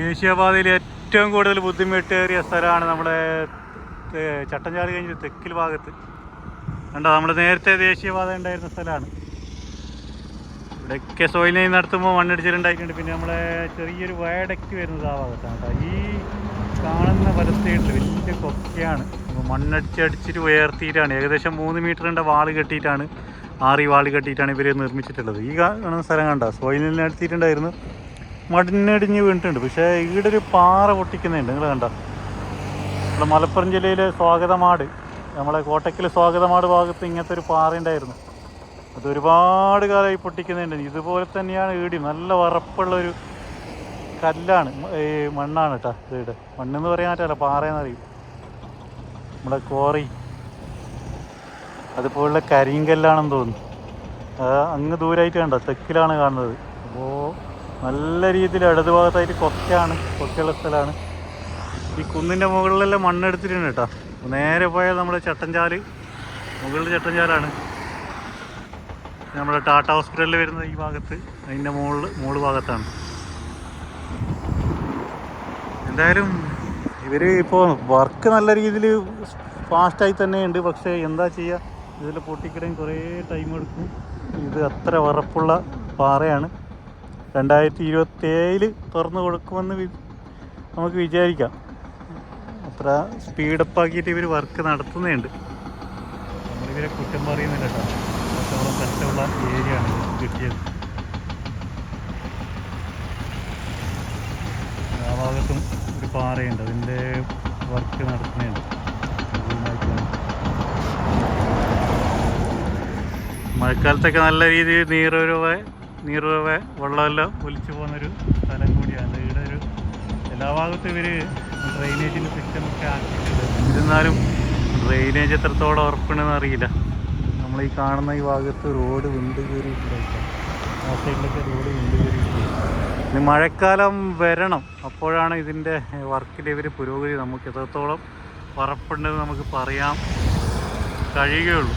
ദേശീയപാതയിൽ ഏറ്റവും കൂടുതൽ ബുദ്ധിമുട്ടേറിയ സ്ഥലമാണ് നമ്മുടെ ചട്ടഞ്ചാൽ കഴിഞ്ഞ തെക്കിൽ ഭാഗത്ത്. കണ്ടോ നമ്മുടെ നേരത്തെ ദേശീയപാത ഉണ്ടായിരുന്ന സ്ഥലമാണ്. ഇവിടെയൊക്കെ സോയിൽ നടത്തുമ്പോൾ മണ്ണിടിച്ചിലുണ്ടായിട്ടുണ്ട്. പിന്നെ നമ്മളെ ചെറിയൊരു വയഡക്റ്റ് വരുന്നത് ആ ഭാഗത്താണ് കേട്ടോ. ഈ കാണുന്ന വലത്തേട്ടിൽ വലിയ കൊക്കയാണ്. മണ്ണടിച്ചടിച്ചിട്ട് ഉയർത്തിയിട്ടാണ്. ഏകദേശം മൂന്ന് മീറ്ററിന്റെ വാൾ കെട്ടിയിട്ടാണ് ആറി വാൾ കെട്ടിയിട്ടാണ് ഇവർ നിർമ്മിച്ചിട്ടുള്ളത്. ഈ കാണുന്ന സ്ഥലം കണ്ട സോയിലിനെ നടത്തിയിട്ടുണ്ടായിരുന്നു. മണ്ണിടിഞ്ഞ് വീണിട്ടുണ്ട്. പക്ഷേ ഇവിടെ ഒരു പാറ പൊട്ടിക്കുന്നുണ്ട്. നിങ്ങൾ കണ്ട? നമ്മുടെ മലപ്പുറം ജില്ലയിലെ സ്വാഗതമാട് നമ്മളെ കോട്ടയ്ക്കൽ സ്വാഗതമാട് ഭാഗത്ത് ഇങ്ങനത്തെ ഒരു പാറ ഉണ്ടായിരുന്നു. അത് ഒരുപാട് കാലമായി പൊട്ടിക്കുന്നുണ്ട്. ഇതുപോലെ തന്നെയാണ് ഈടി നല്ല വറപ്പുള്ള ഒരു കല്ലാണ് ഈ മണ്ണാണ് കേട്ടോ ഇത്. മണ്ണെന്ന് പറയാൻ പറ്റില്ല പാറയെന്നറിയും നമ്മുടെ കോറി. അതുപോലുള്ള കരിങ്കല്ലാണെന്ന് തോന്നുന്നു. അങ്ങ് ദൂരമായിട്ട് കണ്ടോ? തെക്കിലാണ് കാണുന്നത്. അപ്പോൾ നല്ല രീതിയിൽ ഇടത് ഭാഗത്തായിട്ട് കൊക്കയാണ് കൊക്കയുള്ള സ്ഥലമാണ്. ഈ കുന്നിന്റെ മുകളിലെല്ലാം മണ്ണെടുത്തിട്ടുണ്ട് കേട്ടോ. നേരെ പോയാൽ നമ്മുടെ ചട്ടഞ്ചാൽ മുകളിൽ ചട്ടഞ്ചാലാണ് നമ്മുടെ ടാറ്റ ഹോസ്പിറ്റലിൽ വരുന്ന ഈ ഭാഗത്ത് അതിന്റെ മുകളിൽ മുകൾ ഭാഗത്താണ്. എന്തായാലും ഇവർ ഇപ്പോൾ വർക്ക് നല്ല രീതിയിൽ ഫാസ്റ്റായി തന്നെ ഉണ്ട്. പക്ഷേ എന്താ ചെയ്യുക ഇതിൽ പൊട്ടിക്കിടാൻ കുറേ ടൈം എടുക്കും. ഇത് അത്ര വറപ്പുള്ള പാറയാണ്. രണ്ടായിരത്തി ഇരുപത്തേഴിൽ തുറന്നു കൊടുക്കുമെന്ന് നമുക്ക് വിചാരിക്കാം. അത്ര സ്പീഡപ്പാക്കിയിട്ട് ഇവർ വർക്ക് നടത്തുന്നുണ്ട്. നമ്മളിവരെ കുറ്റം പറയുന്നില്ല കേട്ടോ. അത്രത്തോളം കഷ്ടമുള്ള ഏരിയ ആണ് കിട്ടിയത്. ആ ഭാഗത്തും ഒരു പാറയുണ്ട്. അതിന്റെ വർക്ക് നടത്തുന്നുണ്ട്. മഴക്കാലത്തൊക്കെ നല്ല രീതിയിൽ നീറുരവ നീറുരവ വെള്ളമെല്ലാം ഒലിച്ചു പോകുന്നൊരു സ്ഥലം കൂടിയാണ്. ഇവിടെ ഒരു എല്ലാ ഭാഗത്തും ഇവർ ഡ്രെയിനേജിന്റെ സിസ്റ്റമൊക്കെ ആക്കിയിട്ടുണ്ട്. എന്നിരുന്നാലും ഡ്രെയിനേജ് എത്രത്തോളം ഉറപ്പുണ്ടെന്ന് അറിയില്ല. നമ്മൾ ഈ കാണുന്ന ഈ ഭാഗത്ത് റോഡ് വിണ്ട് കയറിയിട്ടുണ്ടായിരിക്കും ആ സൈഡിലൊക്കെ റോഡ് വിണ്ട് കയറിയിട്ടുണ്ട്. ഇനി മഴക്കാലം വരണം. അപ്പോഴാണ് ഇതിന്റെ വർക്കിൽ ഇവർ പുരോഗതി നമുക്ക് എത്രത്തോളം ഉറപ്പുണ്ടെന്ന് നമുക്ക് പറയാൻ കഴിയുകയുള്ളൂ.